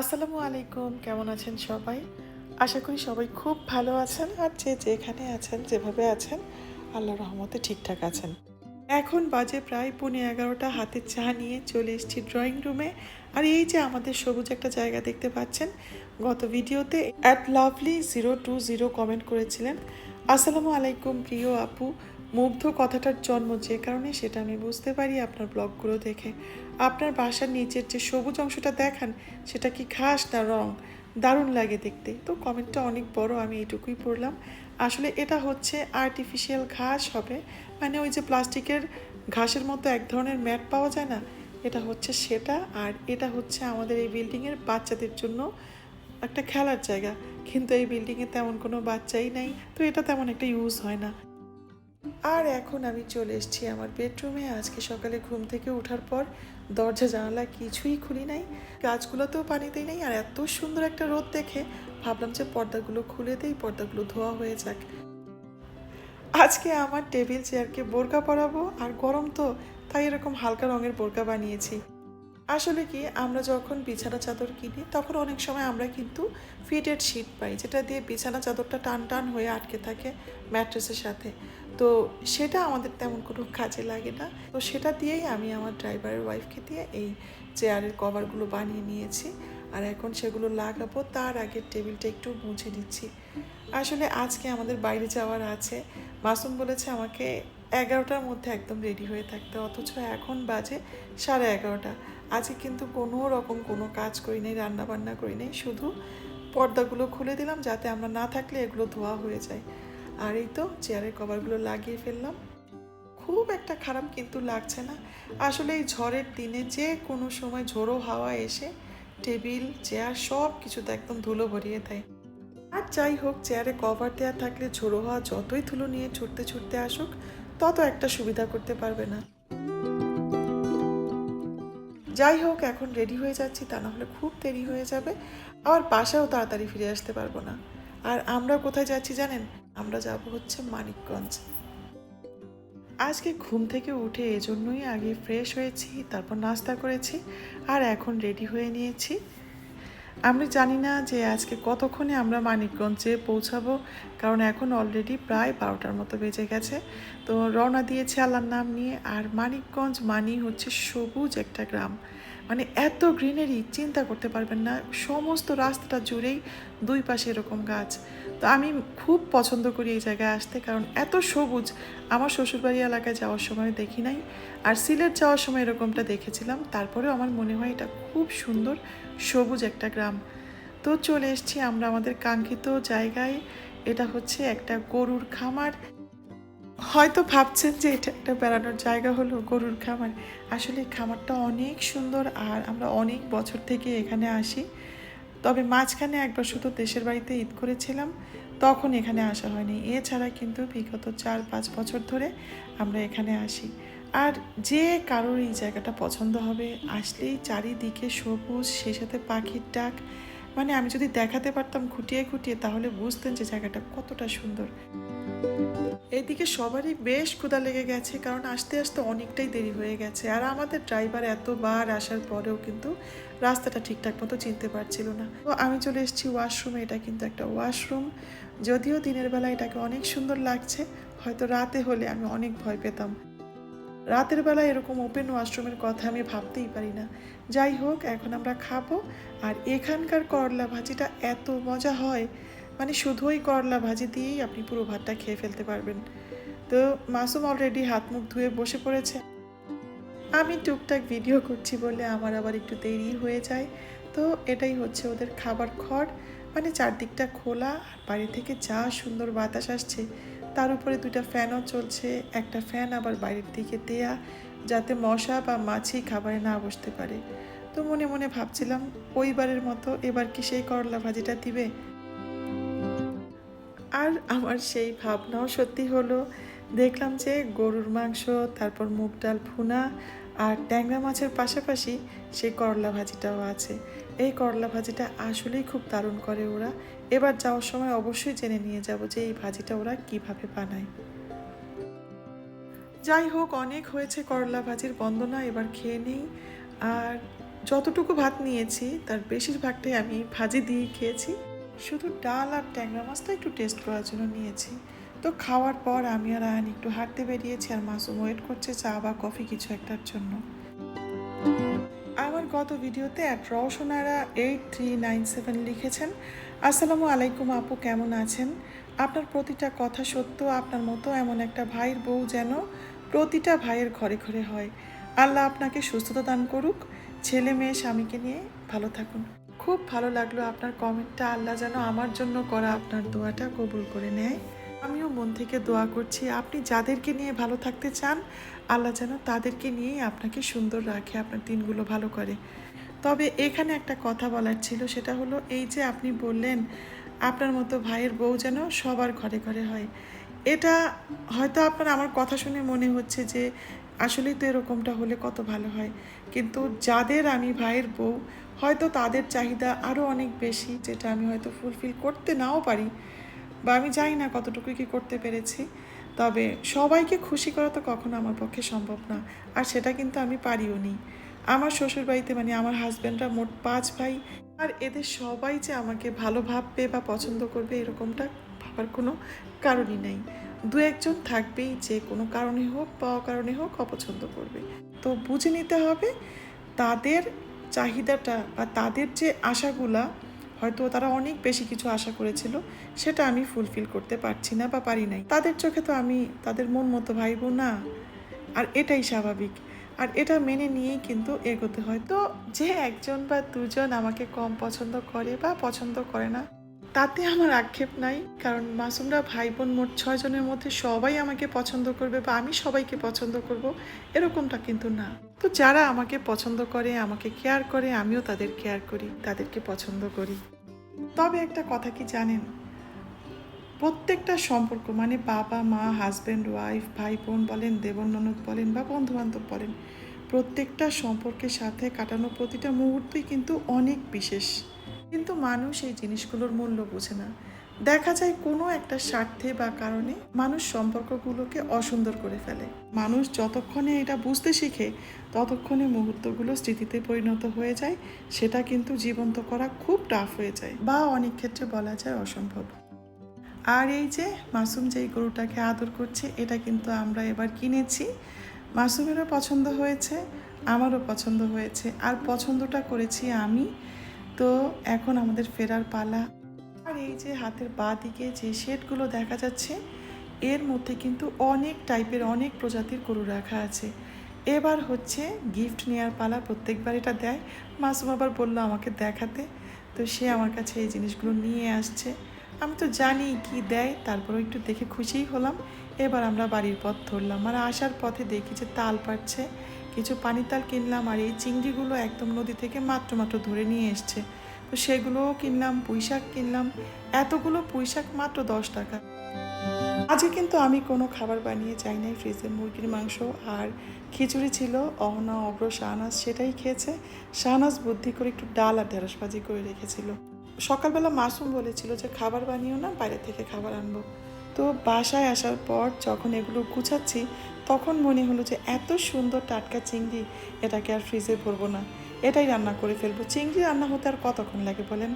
আসসালামু আলাইকুম, কেমন আছেন সবাই? আশা করি সবাই খুব ভালো আছেন আর যে যেখানে আছেন, যেভাবে আছেন আল্লাহ রহমতে ঠিকঠাক আছেন। এখন বাজে প্রায় পৌনে এগারোটা, হাতে চা নিয়ে চলে এসেছি ড্রয়িং রুমে আর এই যে আমাদের সবুজ একটা জায়গা দেখতে পাচ্ছেন, গত ভিডিওতে at lovely zero two zero comment করেছিলেন, আসসালামু আলাইকুম প্রিয় আপু মুগ্ধ কথাটার জন্ম যে কারণে সেটা আমি বুঝতে পারি আপনার ব্লগগুলো দেখে। আপনার বাসার নিচের যে সবুজ অংশটা দেখান, সেটা কি ঘাস না রং? দারুণ লাগে দেখতে। তো কমেন্টটা অনেক বড়, আমি এটুকুই পড়লাম। আসলে এটা হচ্ছে আর্টিফিশিয়াল ঘাস হবে। মানে ওই যে প্লাস্টিকের ঘাসের মতো এক ধরনের ম্যাট পাওয়া যায় না? এটা হচ্ছে সেটা, আর এটা হচ্ছে আমাদের এই বিল্ডিংয়ের বাচ্চাদের জন্য একটা খেলার জায়গা। কিন্তু এই বিল্ডিংয়ে তেমন কোনো বাচ্চাই নাই। তো এটা তেমন একটা ইউজ হয় না। আর এখন আমি চলে এসেছি আমার বেডরুমে। আজকে সকালে ঘুম থেকে ওঠার পর দরজা, জানালা কিছুই খুলি নাই। গাছগুলোতেও পানি দিই নাই। আর এত সুন্দর একটা রোদ দেখে ভাবলাম যে পর্দাগুলো খুলে দেই, পর্দাগুলো ধোয়া হয়ে যাক। আজকে আমার টেবিল চেয়ারকে বোরকা পরাবো, আর গরম তো, তাই এরকম হালকা রঙের বোরকা বানিয়েছি। আসলে কি, আমরা যখন বিছানা চাদর কিনি, তখন অনেক সময় আমরা কিন্তু ফিটেড শিট পাই, যেটা দিয়ে বিছানা চাদরটা টান টান হয়ে আটকে থাকে ম্যাট্রেসের সাথে। তো সেটা আমাদের তেমন কোনো কাজে লাগে না। তো সেটা দিয়েই আমি আমার ড্রাইভারের ওয়াইফকে দিয়ে এই চেয়ারের কভারগুলো বানিয়ে নিয়েছি। আর এখন সেগুলো লাগাবো, তার আগে টেবিলটা একটু মুছে দিচ্ছি আসলে আজকে আমাদের বাইরে যাওয়ার আছে। মাসুম বলেছে আমাকে এগারোটার মধ্যে একদম রেডি হয়ে থাকতে, অথচ এখন বাজে সাড়ে এগারোটা। আজকে কিন্তু কোনো রকম কোনো কাজ করি নাই রান্না বান্না করি নাই, শুধু পর্দাগুলো খুলে দিলাম যাতে আমরা না থাকলে এগুলো ধোয়া হয়ে যায়। আর এই তো চেয়ারের কভারগুলো লাগিয়ে ফেললাম। খুব একটা খারাপ কিন্তু লাগছে না। আসলে এই ঝড়ের দিনে যে কোনো সময় ঝোড়ো হাওয়া এসে টেবিল চেয়ার সব কিছুতে একদম ধুলো ভরিয়ে দেয়। আর যাই হোক চেয়ারে কভার দেওয়া থাকলে ঝোড়ো হাওয়া যতই ধুলো নিয়ে ছুটতে ছুটতে আসুক, তত একটা সুবিধা করতে পারবে না। যাই হোক, এখন রেডি হয়ে যাচ্ছি, তা না হলে খুব দেরি হয়ে যাবে। আবার বাসাও তাড়াতাড়ি ফিরে আসতে পারব না। আর আমরা কোথায় যাচ্ছি জানেন? আমরা যাব হচ্ছে মানিকগঞ্জ। আজকে ঘুম থেকে উঠে এজন্যই আগে ফ্রেশ হয়েছি, তারপর নাস্তা করেছি, আর এখন রেডি হয়ে নিয়েছি। আমি জানি না যে আজকে কতক্ষণে আমরা মানিকগঞ্জে পৌঁছাবো, কারণ এখন অলরেডি প্রায় বারোটার মতো বেজে গেছে। তো রওনা দিয়েছি আল্লাহর নাম নিয়ে, আর মানিকগঞ্জ মানি হচ্ছে সবুজ একটা গ্রাম। মানে এত গ্রিনারি চিন্তা করতে পারবেন না। সমস্ত রাস্তাটা জুড়েই দুই পাশে এরকম গাছ। তো আমি খুব পছন্দ করি এই জায়গায় আসতে কারণ এত সবুজ। আমার শ্বশুরবাড়ি এলাকায় যাওয়ার সময় দেখি নাই। আর সিলেট যাওয়ার সময় এরকমটা দেখেছিলাম। তারপরেও আমার মনে হয় এটা খুব সুন্দর, সবুজ একটা গ্রাম। তো চলে এসেছি আমরা আমাদের কাঙ্ক্ষিত জায়গায়। এটা হচ্ছে একটা গরুর খামার। হয়তো ভাবছেন যে এটা একটা বেড়ানোর জায়গা হলো গরুর খামার। আসলে খামারটা অনেক সুন্দর আর আমরা অনেক বছর থেকে এখানে আসি। তবে মাঝখানে একবার শুধু দেশের বাড়িতে ঈদ করেছিলাম, তখন এখানে আসা হয়নি। এছাড়া কিন্তু বিগত চার পাঁচ বছর ধরে আমরা এখানে আসি। আর যে কারোর এই জায়গাটা পছন্দ হবে, আসলেই চারিদিকে সবুজ সেই সাথে পাখির ডাক। মানে আমি যদি দেখাতে পারতাম খুঁটিয়ে খুঁটিয়ে, তাহলে বুঝতেন যে জায়গাটা কতটা সুন্দর। এদিকে সবারই বেশ ক্ষুধা লেগে গেছে, কারণ আসতে আসতে অনেকটাই দেরি হয়ে গেছে। আর আমাদের ড্রাইভার এতবার আসার পরেও কিন্তু রাস্তাটা ঠিকঠাক মতো চিনতে পারছিল না। তো আমি চলে এসেছি ওয়াশরুমে, এটা কিন্তু একটা ওয়াশরুম। যদিও দিনের বেলা এটাকে অনেক সুন্দর লাগছে, হয়তো রাতে হলে আমি অনেক ভয় পেতাম। রাতের বেলা এরকম ওপেন ওয়াশরুমের কথা আমি ভাবতেই পারি না। যাই হোক, এখন আমরা খাব। আর এখানকার করলা ভাজিটা এত মজা হয় মানে শুধু ওই করলা ভাজি দিয়েই আপনি পুরো ভাতটা খেয়ে ফেলতে পারবেন। তো মাসুম অলরেডি হাত মুখ ধুয়ে বসে পড়েছে। আমি টুকটাক ভিডিও করছি বলে আমার আবার একটু দেরি হয়ে যায়। তো এটাই হচ্ছে ওদের খাবার খড়। মানে চারদিকটা খোলা, আর বাড়ি থেকে যা সুন্দর বাতাস আসছে, তার উপরে দুটা ফ্যানও চলছে, একটা ফ্যান আবার বাইরের দিকে দেয়া, যাতে মশা বা মাছি খাবারে না বসতে পারে। তো মনে মনে ভাবছিলাম, ওইবারের মতো এবার কি সেই করলা ভাজিটা দিবে? আর আমার সেই ভাবনাও সত্যি হলো। দেখলাম যে গরুর মাংস, তারপর মুগ ডাল, ভুনা আর ট্যাংরা মাছের পাশাপাশি সেই করলা ভাজিটাও আছে। এই করলা ভাজিটা আসলেই খুব দারুণ করে ওরা। এবার যাওয়ার সময় অবশ্যই জেনে নিয়ে যাব যে এই ভাজিটা ওরা কীভাবে বানায়। যাই হোক, অনেক হয়েছে করলা ভাজির বন্দনা, এবার খেয়ে নেই। আর যতটুকু ভাত নিয়েছি, তার বেশিরভাগটাই আমি ভাজি দিয়ে খেয়েছি। শুধু ডাল আর ট্যাংরা মাছটা একটু টেস্ট করার জন্য নিয়েছি। তো খাওয়ার পর আমি আর আয়ান একটু হাঁটতে বেরিয়েছি আর মাসুম ওয়েট করছে চা বা কফি কিছু একটার জন্য। আমার গত ভিডিওতে এক Roshnara eight three nine seven লিখেছেন, আসসালামু আলাইকুম আপু, কেমন আছেন? আপনার প্রতিটা কথা সত্য, আপনার মতো এমন একটা ভাইয়ের বউ যেন প্রতিটা ভাইয়ের ঘরে ঘরে হয়। আল্লাহ আপনাকে সুস্থতা দান করুক। ছেলে মেয়ে স্বামীকে নিয়ে ভালো থাকুন। খুব ভালো লাগল আপনার কমেন্টটা। আল্লাহ যেন আমার জন্য করা আপনার দোয়াটা কবুল করে নেয়। আমিও মন থেকে দোয়া করছি। আপনি যাদেরকে নিয়ে ভালো থাকতে চান, আল্লাহ যেন তাদেরকে নিয়েই আপনাকে সুন্দর রাখে, আপনার দিনগুলো ভালো করে। তবে এখানে একটা কথা বলার ছিল, সেটা হলো এই যে আপনি বললেন, আপনার মতো ভাইয়ের বউ যেন সবার ঘরে ঘরে হয়। এটা হয়তো আপনার, আমার কথা শুনে মনে হচ্ছে যে আসলেই তো এরকমটা হলে কত ভালো হয়। কিন্তু যাদের আমি ভাইয়ের বউ, হয়তো তাদের চাহিদা আরও অনেক বেশি, যেটা আমি হয়তো ফুলফিল করতে নাও পারি বা আমি জানি না কতটুকু কি করতে পেরেছি। তবে সবাইকে খুশি করা তো কখনো আমার পক্ষে সম্ভব না, আর সেটা কিন্তু আমি পারিও নি। আমার শ্বশুরবাড়িতে মানে আমার হাজব্যান্ডরা মোট পাঁচ ভাই, আর এদের সবাই যে আমাকে ভালো ভাববে বা পছন্দ করবে এরকমটা ভাবার কোনো কারণই নেই। দু একজন থাকবেই, যে কোনো কারণে হোক বা অকারণে হোক অপছন্দ করবে। তো বুঝে নিতে হবে, তাদের চাহিদাটা বা তাদের যে আশাগুলা, হয়তো তারা অনেক বেশি কিছু আশা করেছিল, সেটা আমি ফুলফিল করতে পারছি না বা পারি নাই। তাদের চোখে তো আমি তাদের মন মতো ভাইব না, আর এটাই স্বাভাবিক। আর এটা মেনে নিয়েই কিন্তু এগোতে হয়। তো যে একজন বা দুজন আমাকে কম পছন্দ করে বা পছন্দ করে না তাতে আমার আক্ষেপ নাই, কারণ মাসুমরা ভাই বোন মোট ছয় জনের মধ্যে সবাই আমাকে পছন্দ করবে বা আমি সবাইকে পছন্দ করব, এরকমটা কিন্তু না। তো যারা আমাকে পছন্দ করে, আমাকে কেয়ার করে, আমিও তাদের কেয়ার করি, তাদেরকে পছন্দ করি। তবে একটা কথা কি জানেন? প্রত্যেকটা সম্পর্ক মানে বাবা, মা হাজব্যান্ড ওয়াইফ ভাই বোন বলেন দেবর ননদ বলেন বা বন্ধু বান্ধব বলেন, প্রত্যেকটা সম্পর্কের সাথে কাটানো প্রতিটা মুহূর্তই কিন্তু অনেক বিশেষ। কিন্তু মানুষ এই জিনিসগুলোর মূল্য বোঝে না। দেখা যায় কোনো একটা স্বার্থে বা কারণে মানুষ সম্পর্কগুলোকে অসুন্দর করে ফেলে। মানুষ যতক্ষণে এটা বুঝতে শিখে, ততক্ষণে মুহূর্তগুলো স্মৃতিতে পরিণত হয়ে যায়, সেটা কিন্তু জীবন্ত করা খুব টাফ হয়ে যায় বা অনেক ক্ষেত্রে বলা যায় অসম্ভব। আর এই যে মাসুম যেই গরুটাকে আদর করছে, এটা কিন্তু আমরা এবার কিনেছি। মাসুমেরও পছন্দ হয়েছে, আমারও পছন্দ হয়েছে। আর পছন্দটা করেছি আমি। তো এখন আমাদের ফেরার পালা। আর এই যে হাতের বাঁ দিকে যে শেডগুলো দেখা যাচ্ছে, এর মধ্যে কিন্তু অনেক টাইপের অনেক প্রজাতির গরু রাখা আছে। এবার হচ্ছে গিফট নেওয়ার পালা, প্রত্যেকবার এটা দেয়। মাসুম আবার বলল আমাকে দেখাতে। তো সে আমার কাছে এই জিনিসগুলো নিয়ে আসছে। আমি তো জানি কি দেয়, তারপরেও একটু দেখে খুশিই হলাম। এবার আমরা বাড়ির পথ ধরলাম। আর আসার পথে দেখি যে তাল পাচ্ছে কিছু পানি তাল কিনলাম আর এই চিংড়িগুলো একদম নদী থেকে মাত্র মাত্র ধরে নিয়ে এসছে। তো সেগুলোও কিনলাম, পুঁইশাক কিনলাম। এতগুলো পুঁইশাক মাত্র দশ টাকা। আজকে কিন্তু আমি কোনো খাবার বানিয়ে যাই নাই, ফ্রিজে মুরগির মাংস আর খিচুড়ি ছিল, অহনা, অগ্র, শাহনাজ সেটাই খেয়েছে। শাহনাজ বুদ্ধি করে একটু ডাল আর ঢেঁড়স ভাজি করে রেখেছিল। সকালবেলা মাসুম বলেছিল যে, খাবার বানিও না, বাইরে থেকে খাবার আনব। তো বাসায় আসার পর যখন এগুলো গুছাচ্ছি তখন মনে হলো যে এত সুন্দর টাটকা চিংড়ি এটাকে আর ফ্রিজে ভরবো না। এটাই রান্না করে ফেলব। চিংড়ি রান্না হতে আর কতক্ষণ লাগে বলেন?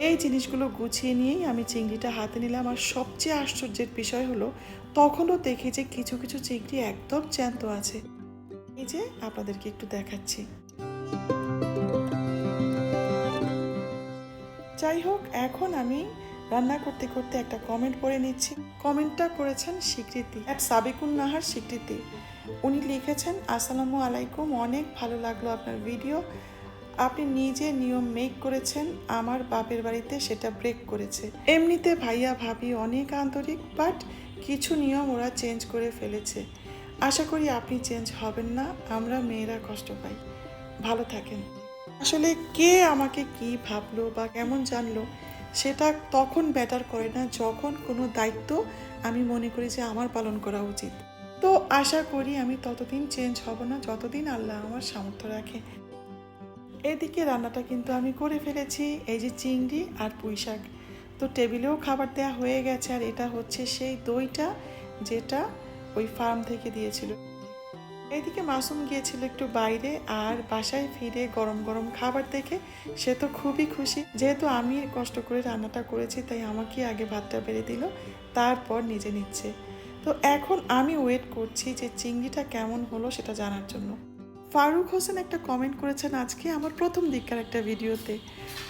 এই জিনিসগুলো গুছিয়ে নিয়েই আমি চিংড়িটা হাতে নিলাম আর সবচেয়ে আশ্চর্যের বিষয় হলো, তখনও দেখি যে কিছু কিছু চিংড়ি একদম জ্যান্ত আছে। এই যে আপনাদেরকে একটু দেখাচ্ছি। যাই হোক, এখন আমি রান্না করতে করতে একটা কমেন্ট পড়ে নিচ্ছি। কমেন্টটা করেছেন স্বীকৃতি অ্যাট সাবিকুন নাহার স্বীকৃতি। উনি লিখেছেন, আসসালামু আলাইকুম, অনেক ভালো লাগল আপনার ভিডিও আপনি নিজে নিয়ম মেক করেছেন, আমার বাপের বাড়িতে সেটা ব্রেক করেছে। এমনিতে ভাইয়া, ভাবি অনেক আন্তরিক বাট কিছু নিয়ম ওরা চেঞ্জ করে ফেলেছে। আশা করি আপনি চেঞ্জ হবেন না, আমরা মেয়েরা কষ্ট পাই। ভালো থাকেন। আসলে কে আমাকে কি ভাবলো বা কেমন জানলো সেটা তখন ব্যাটার করে না, যখন কোনো দায়িত্ব আমি মনে করি যে আমার পালন করা উচিত। তো আশা করি আমি ততদিন চেঞ্জ হব না, যতদিন আল্লাহ আমার সামর্থ্য রাখে। এদিকে রান্নাটা কিন্তু আমি করে ফেলেছি, এই যে চিংড়ি আর পুঁই শাক। তো টেবিলেও খাবার দেওয়া হয়ে গেছে আর এটা হচ্ছে সেই দইটা যেটা ওই ফার্ম থেকে দিয়েছিল। এইদিকে মাসুম গিয়েছিল একটু বাইরে আর বাসায় ফিরে গরম গরম খাবার দেখে সে তো খুবই খুশি। যেহেতু আমি কষ্ট করে রান্নাটা করেছি, তাই আমাকে আগে ভাতটা বেড়ে দিল, তারপর নিজে নিচ্ছে। তো এখন আমি ওয়েট করছি যে চিংড়িটা কেমন হলো সেটা জানার জন্য। ফারুক হোসেন একটা কমেন্ট করেছেন আজকে আমার প্রথম দিককার একটা ভিডিওতে।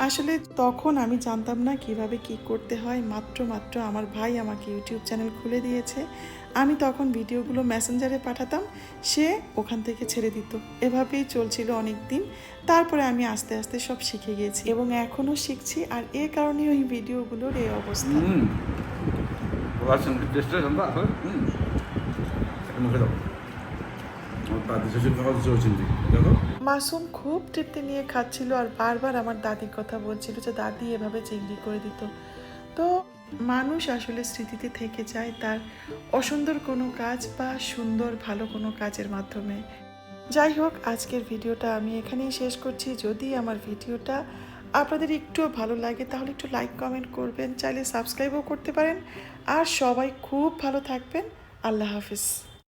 আসলে তখন আমি জানতাম না কীভাবে কি করতে হয়, মাত্র মাত্র আমার ভাই আমাকে ইউটিউব চ্যানেল খুলে দিয়েছে। আমি তখন ভিডিওগুলো মেসেঞ্জারে পাঠাতাম, সে ওখান থেকে ছেড়ে দিত। এভাবেই চলছিল অনেক দিন তারপরে আমি আস্তে আস্তে সব শিখে গিয়েছি এবং এখনও শিখছি আর এ কারণে ওই ভিডিওগুলোর এই অবস্থা। 음. দাদি শ্বশুর খাওয়া চলছিল দেখো। মাসুম খুব তৃপ্তি নিয়ে খাচ্ছিল আর বারবার আমার দাদির কথা বলছিল যে, দাদি এভাবে চিংড়ি করে দিত। তো মানুষ আসলে স্মৃতিতে থেকে যায় তার অসুন্দর কোনো কাজ বা সুন্দর ভালো কোনো কাজের মাধ্যমে। যাই হোক, আজকের ভিডিওটা আমি এখানেই শেষ করছি। যদি আমার ভিডিওটা আপনাদের একটুও ভালো লাগে, তাহলে একটু লাইক, কমেন্ট করবেন। চাইলে সাবস্ক্রাইবও করতে পারেন। আর সবাই খুব ভালো থাকবেন। আল্লাহ হাফিজ।